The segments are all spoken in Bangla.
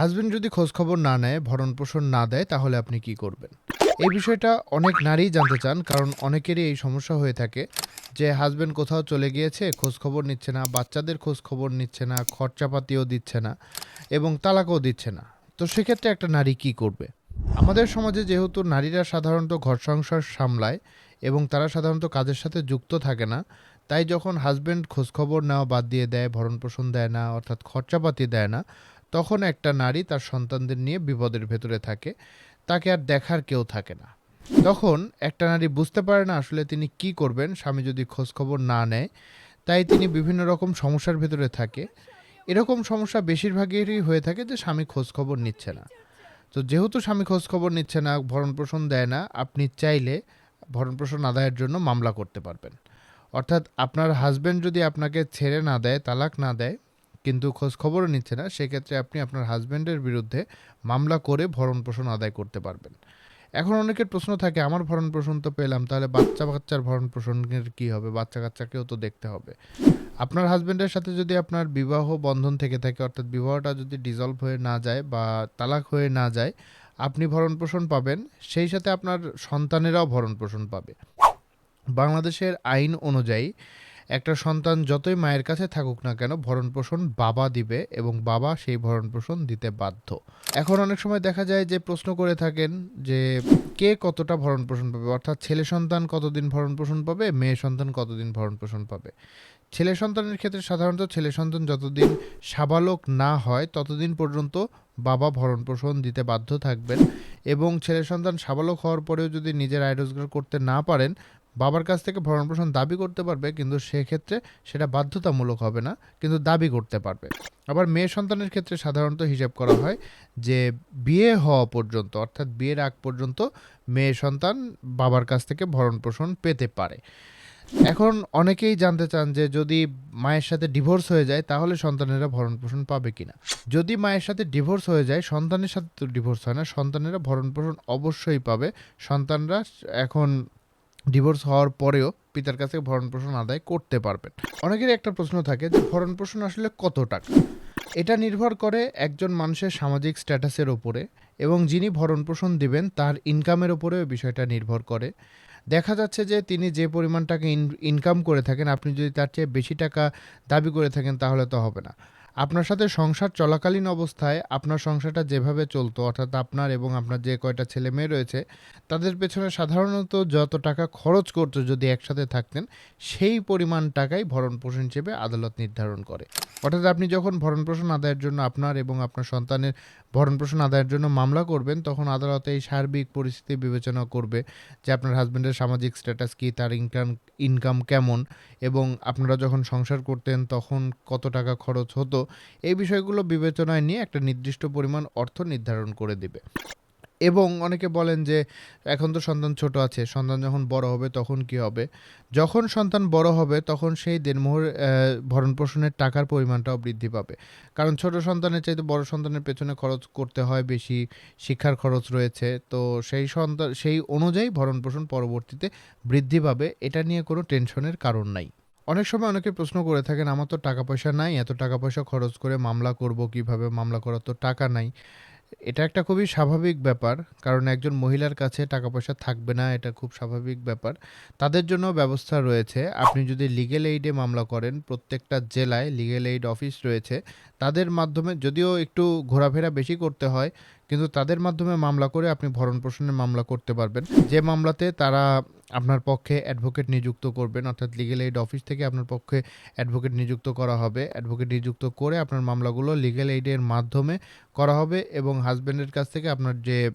হাজবেন্ড যদি খোঁজখবর না নেয় ভরণ পোষণ না দেয়, তাহলে আপনি কি করবেন? এই বিষয়টা অনেক নারীই জানতে চান, কারণ অনেকেরই এই সমস্যা হয়ে থাকে যে হাজবেন্ড কোথাও চলে গিয়েছে, খোঁজখবর নিচ্ছে না, বাচ্চাদের খোঁজখবর নিচ্ছে না, খরচাপাতিও দিচ্ছে না এবং তালাকও দিচ্ছে না। তো সেক্ষেত্রে একটা নারী কি করবে? আমাদের সমাজে যেহেতু নারীরা সাধারণত ঘর সংসার সামলায় এবং তারা সাধারণত কাজের সাথে যুক্ত থাকে না, তাই যখন হাজবেন্ড খোঁজখবর নেওয়া বাদ দিয়ে দেয় ভরণ পোষণ দেয় না, অর্থাৎ খরচাপাতি দেয় না তখন একটা নারী তার সন্তানদের নিয়ে বিপদের ভেতরে থাকে, তাকে আর দেখার কেউ থাকে না। তখন একটা নারী বুঝতে পারে না আসলে তিনি কি করবেন, স্বামী যদি খোঁজখবর না নেয়, তাই তিনি বিভিন্ন রকম সমস্যার ভেতরে থাকে। এরকম সমস্যা বেশিরভাগেরই হয়ে থাকে যে স্বামী খোঁজখবর নিচ্ছে না। তো যেহেতু স্বামী খোঁজখবর নিচ্ছে না ভরণ পোষণ দেয় না, আপনি চাইলে ভরণ পোষণ আদায়ের জন্য মামলা করতে পারবেন। অর্থাৎ আপনার হাজব্যান্ড যদি আপনাকে ছেড়ে না দেয়, তালাক না দেয় কিন্তু খোঁজ খবরও নিচ্ছে না। সেক্ষেত্রে আপনি আপনার হাজবেন্ডের বিরুদ্ধে মামলা করে ভরণ পোষণ আদায় করতে পারবেন। এখন অনেকের প্রশ্ন থাকে, আমার ভরণ পোষণ তো পেলাম, তাহলে বাচ্চা কাচ্চার ভরণ পোষণের কী হবে? বাচ্চা কাচ্চাকেও তো দেখতে হবে। আপনার হাজবেন্ডের সাথে যদি আপনার বিবাহ বন্ধন থেকে থাকে, অর্থাৎ বিবাহটা যদি ডিজলভ হয়ে না যায় বা তালাক হয়ে না যায়, আপনি ভরণ পোষণ পাবেন। সেই সাথে আপনার সন্তানেরাও ভরণ পোষণ পাবে। বাংলাদেশের আইন অনুযায়ী একটা সন্তান যতই মায়ের কাছে থাকুক না কেন ভরণ পোষণ বাবা দিবে এবং বাবা সেই ভরণ পোষণ দিতে বাধ্য। এখন অনেক সময় দেখা যায় যে প্রশ্ন করে থাকেন যে কে কতটা ভরণ পোষণ পাবে? অর্থাৎ ছেলে সন্তান কতদিন ভরণ পোষণ পাবে? মেয়ে সন্তান কতদিন ভরণ পোষণ পাবে? ছেলে সন্তানের ক্ষেত্রে সাধারণত ছেলে সন্তান যতদিন সাবালক না হয়, ততদিন পর্যন্ত বাবা ভরণ পোষণ দিতে বাধ্য থাকবেন এবং ছেলে সন্তান সাবালক হওয়ার পরেও যদি নিজের আয় রোজগার করতে না পারেন বাবার কাছ থেকে ভরণ পোষণ দাবি করতে পারবে, কিন্তু সেক্ষেত্রে সেটা বাধ্যতামূলক হবে না, কিন্তু দাবি করতে পারবে। আবার মেয়ে সন্তানের ক্ষেত্রে সাধারণত হিসাব করা হয় যে, বিয়ে হওয়া পর্যন্ত, অর্থাৎ বিয়ের আগ পর্যন্ত মেয়ে সন্তান বাবার কাছ থেকে ভরণ পোষণ পেতে পারে। এখন অনেকেই জানতে চান যে, যদি মায়ের সাথে ডিভোর্স হয়ে যায়, তাহলে সন্তানেরা ভরণ পোষণ পাবে কিনা? যদি মায়ের সাথে ডিভোর্স হয়ে যায়, সন্তানের সাথে তো ডিভোর্স হয় না, সন্তানেরা ভরণ পোষণ অবশ্যই পাবে। সন্তানরা এখন ডিভোর্স হওয়ার পরেও পিতার কাছে ভরণ পোষণ আদায় করতে পারবেন। অনেকেরই একটা প্রশ্ন থাকে যে ভরণ পোষণ আসলে কত টাকা? এটা নির্ভর করে একজন মানুষের সামাজিক স্ট্যাটাসের ওপরে এবং যিনি ভরণ পোষণ দিবেন তার ইনকামের ওপরেও বিষয়টা নির্ভর করে। দেখা যাচ্ছে যে তিনি যে পরিমাণ টাকা ইনকাম করে থাকেন, আপনি যদি তার চেয়ে বেশি টাকা দাবি করে থাকেন তাহলে তো হবে না। আপনার সাথে সংসার চলাকালীন অবস্থায় আপনার সংসারটা যেভাবে চলতো, অর্থাৎ আপনার এবং আপনার যে কয়টা ছেলে মেয়ে রয়েছে, তাদের পেছনে সাধারণত যত টাকা খরচ করতো যদি একসাথে থাকতেন, সেই পরিমাণ টাকাই ভরণ পোষণ হিসেবে আদালত নির্ধারণ করে। অর্থাৎ আপনি যখন ভরণ পোষণ আদায়ের জন্য আপনার এবং আপনার সন্তানের ভরণ পোষণ আদায়ের জন্য মামলা করবেন, তখন আদালত এই সার্বিক পরিস্থিতি বিবেচনা করবে যে আপনার হাজব্যান্ডের সামাজিক স্ট্যাটাস কী, তার ইনকাম ইনকাম কেমন এবং আপনারা যখন সংসার করতেন তখন কত টাকা খরচ হতো এই বিষয়গুলো বিবেচনায় নিয়ে একটা নির্দিষ্ট পরিমাণ অর্থ নির্ধারণ করে দিবে। এবং অনেকে বলেন যে, এখন তো সন্তান ছোট আছে, সন্তান যখন বড় হবে তখন কি হবে? যখন সন্তান বড় হবে তখন সেই দেনমোহর ভরণ পোষণের টাকার পরিমাণটাও বৃদ্ধি পাবে। কারণ ছোট সন্তানের চাইতে বড় সন্তানের পেছনে খরচ করতে হয় বেশি, শিক্ষার খরচ রয়েছে। তো সেই সন্তান, সেই অনুযায়ী ভরণ পোষণ পরবর্তীতে বৃদ্ধি পাবে। এটা নিয়ে কোনো টেনশনের কারণ নাই। অনেক সময় অনেকে প্রশ্ন করে থাকেন, আমার তো টাকা পয়সা নাই, এত টাকা পয়সা খরচ করে মামলা করব কীভাবে? মামলা করার তো টাকা নাই। এটা একটা খুবই স্বাভাবিক ব্যাপার, কারণ একজন মহিলার কাছে টাকা পয়সা থাকবে না, এটা খুব স্বাভাবিক ব্যাপার। তাদের জন্য ব্যবস্থা রয়েছে, আপনি যদি লিগেল এইডে মামলা করেন, প্রত্যেকটা জেলায় লিগেল এইড অফিস রয়েছে, তাদের মাধ্যমে, যদিও একটু ঘোরাফেরা বেশি করতে হয়, কিন্তু তাদের মাধ্যমে মামলা করে আপনি ভরণ পোষণের মামলা করতে পারবেন। যে মামলাতে তারা আপনার পক্ষে অ্যাডভোকেট নিযুক্ত করবেন, অর্থাৎ লিগেল এইড অফিস থেকে আপনার পক্ষে অ্যাডভোকেট নিযুক্ত করা হবে। অ্যাডভোকেট নিযুক্ত করে আপনার মামলাগুলো লিগেল এইডের মাধ্যমে করা হবে এবং হাজব্যান্ডের কাছ থেকে আপনার যে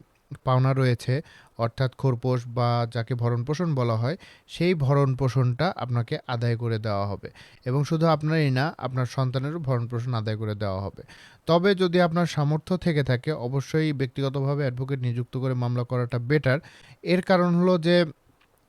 পাওনা রয়েছে, অর্থাৎ খোরপোশ বা যাকে ভরণ পোষণ বলা হয়, সেই ভরণ পোষণটা আপনাকে আদায় করে দেওয়া হবে। এবং শুধু আপনারই না, আপনার সন্তানেরও ভরণ পোষণ আদায় করে দেওয়া হবে। তবে যদি আপনার সামর্থ্য থেকে থাকে, অবশ্যই ব্যক্তিগতভাবে অ্যাডভোকেট নিযুক্ত করে মামলা করাটা বেটার এর কারণ হলো যে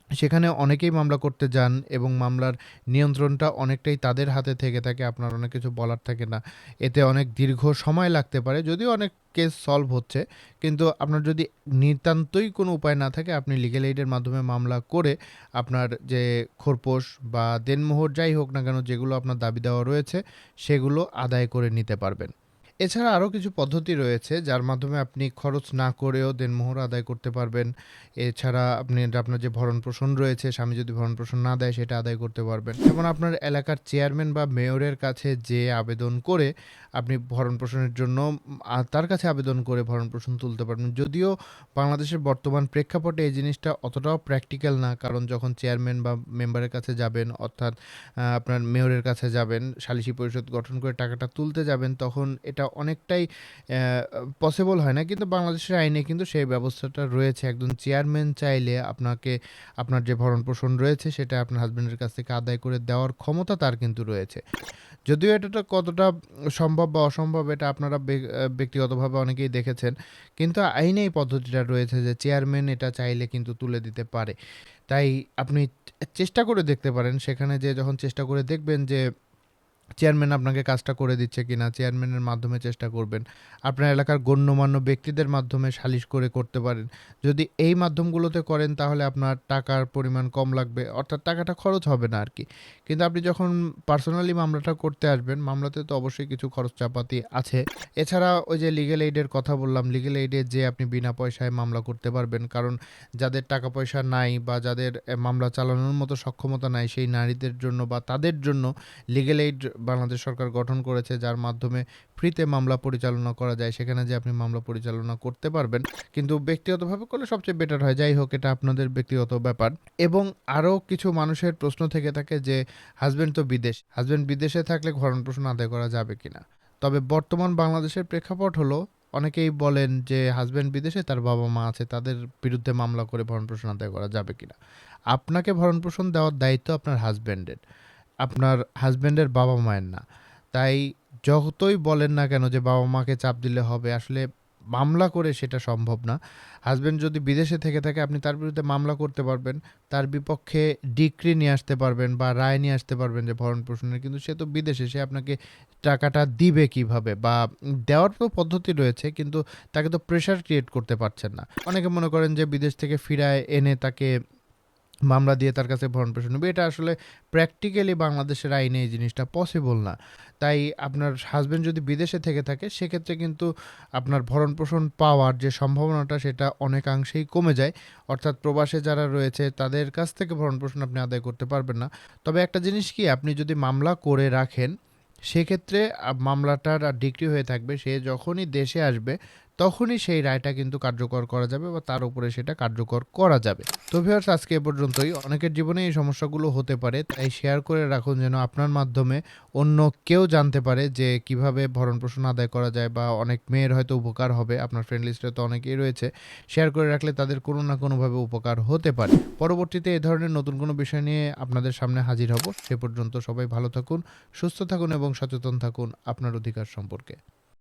সেখানে অনেকেই মামলা করতে যান এবং মামলার নিয়ন্ত্রণটা অনেকটাই তাদের হাতে থেকে থাকে, আপনার অনেক কিছু বলার থাকে না। এতে অনেক দীর্ঘ সময় লাগতে পারে, যদিও অনেক কেস সলভ হচ্ছে। কিন্তু আপনার যদি নিতান্তই কোনো উপায় না থাকে, আপনি লিগেল এইডের মাধ্যমে মামলা করে আপনার যে খোরপোশ বা দেনমোহর যাই হোক না কেন, যেগুলো আপনার দাবি দেওয়া রয়েছে, সেগুলো আদায় করে নিতে পারবেন। এছাড়া আরও কিছু পদ্ধতি রয়েছে যার মাধ্যমে আপনি খরচ না করেও দেনমোহর আদায় করতে পারবেন। এছাড়া আপনি আপনার যে ভরণ পোষণ রয়েছে, স্বামী যদি ভরণ পোষণ না দেয় সেটা আদায় করতে পারবেন। যেমন আপনার এলাকার চেয়ারম্যান বা মেয়রের কাছে যে আবেদন করে আপনি ভরণ পোষণের জন্য তার কাছে আবেদন করে ভরণ পোষণ তুলতে পারবেন। যদিও বাংলাদেশের বর্তমান প্রেক্ষাপটে এই জিনিসটা অতটাও প্র্যাকটিক্যাল না, কারণ যখন চেয়ারম্যান বা মেম্বারের কাছে যাবেন, অর্থাৎ আপনার মেয়রের কাছে যাবেন, সালিসি পরিষদ গঠন করে টাকাটা তুলতে যাবেন, তখন এটা অনেকটাই পসিবল হয় না। কিন্তু বাংলাদেশের আইনে কিন্তু সেই ব্যবস্থাটা রয়েছে। একজন চেয়ারম্যান চাইলে আপনাকে, আপনার যে ভরণ পোষণ রয়েছে, সেটা আপনার হাজব্যান্ডের কাছ থেকে আদায় করে দেওয়ার ক্ষমতা তার কিন্তু রয়েছে। যদিও এটা কতটা সম্ভব বা অসম্ভব, এটা আপনারা ব্যক্তিগতভাবে অনেকেই দেখেছেন। কিন্তু আইনে এই পদ্ধতিটা রয়েছে যে চেয়ারম্যান এটা চাইলে কিন্তু তুলে দিতে পারে। তাই আপনি চেষ্টা করে দেখতে পারেন। সেখানে যে যখন চেষ্টা করে দেখবেন যে চেয়ারম্যান আপনাকে কাজটা করে দিচ্ছে কিনা চেয়ারম্যানের মাধ্যমে চেষ্টা করবেন। আপনার এলাকার গণ্যমান্য ব্যক্তিদের মাধ্যমে সালিশ করে করতে পারেন। যদি এই মাধ্যমগুলোতে করেন, তাহলে আপনার টাকার পরিমাণ কম লাগবে, অর্থাৎ টাকাটা খরচ হবে না আর কি কিন্তু আপনি যখন পার্সোনালি মামলাটা করতে আসবেন, মামলাতে তো অবশ্যই কিছু খরচ চাপাতি আছে। এছাড়া ওই যে লিগেল এইডের কথা বললাম লিগেল এইডে যে আপনি বিনা পয়সায় মামলা করতে পারবেন, কারণ যাদের টাকা পয়সা নাই বা যাদের মামলা চালানোর মতো সক্ষমতা নাই, সেই নারীদের জন্য বা তাদের জন্য লিগেল এইড বাংলাদেশ সরকার গঠন করেছে, যার মাধ্যমে ফ্রিতে মামলা পরিচালনা করা যায়, সেখানে যে আপনি মামলা পরিচালনা করতে পারবেন। কিন্তু ব্যক্তিগতভাবে করলে সবচেয়ে বেটার হয়। যাই হোক, এটা আপনাদের ব্যক্তিগত ব্যাপার। এবং আরও কিছু মানুষের প্রশ্ন থেকে থাকে যে হাজব্যান্ড তো বিদেশ। হাজব্যান্ড বিদেশে থাকলে ভরণ পোষণ আদায় করা যাবে কিনা তবে বর্তমান বাংলাদেশের প্রেক্ষাপট হলো, অনেকেই বলেন যে হাজব্যান্ড বিদেশে, তার বাবা মা আছে, তাদের বিরুদ্ধে মামলা করে ভরণ পোষণ আদায় করা যাবে কিনা আপনাকে ভরণ পোষণ দেওয়ার দায়িত্ব আপনার হাজবেন্ডের। আপনার হাজব্যান্ডের বাবা মায়ের না। তাই যতই বলেন না কেন যে বাবা মাকে চাপ দিলে হবে, আসলে মামলা করে সেটা সম্ভব না। হাজব্যান্ড যদি বিদেশে থেকে থাকে, আপনি তার বিরুদ্ধে মামলা করতে পারবেন, তার বিপক্ষে ডিক্রি নিয়ে আসতে পারবেন বা রায় নিয়ে আসতে পারবেন যে ভরণ পোষণের, কিন্তু সে তো বিদেশে, সে আপনাকে টাকাটা দিবে কীভাবে বা দেওয়ার তো পদ্ধতি রয়েছে, কিন্তু তাকে তো প্রেশার ক্রিয়েট করতে পারছেন না। অনেকে মনে করেন যে বিদেশ থেকে ফিরায় এনে তাকে মামলা দিয়ে তার কাছে ভরণ পোষণ নেবে এটা আসলে প্র্যাকটিক্যালি বাংলাদেশের আইনে এই জিনিসটা পসিবল না। তাই আপনার হাজবেন্ড যদি বিদেশে থেকে থাকে, সেক্ষেত্রে কিন্তু আপনার ভরণ পোষণ পাওয়ার যে সম্ভাবনাটা, সেটা অনেকাংশেই কমে যায়। অর্থাৎ প্রবাসে যারা রয়েছে, তাদের কাছ থেকে ভরণ পোষণ আপনি আদায় করতে পারবেন না। তবে একটা জিনিস কি, আপনি যদি মামলা করে রাখেন, সেক্ষেত্রে মামলাটার ডিগ্রি হয়ে থাকবে, সে যখনই দেশে আসবে তখনই সেই রায়টা কিন্তু কার্যকর করা যাবে বা তার উপরে সেটা কার্যকর করা যাবে। তো ভিউয়ার্স আজকে এ পর্যন্তই। অনেকের জীবনে এই সমস্যাগুলো হতে পারে, তাই শেয়ার করে রাখুন যেন আপনার মাধ্যমে অন্য কেউ জানতে পারে যে কীভাবে ভরণ পোষণ আদায় করা যায় বা অনেক মেয়ের হয়তো উপকার হবে। আপনার ফ্রেন্ড লিস্টে তো অনেকেই রয়েছে। শেয়ার করে রাখলে তাদের কোনো না কোনোভাবে উপকার হতে পারে। পরবর্তীতে এ ধরনের নতুন কোনো বিষয় নিয়ে আপনাদের সামনে হাজির হব। সে পর্যন্ত সবাই ভালো থাকুন, সুস্থ থাকুন এবং সচেতন থাকুন আপনার অধিকার সম্পর্কে।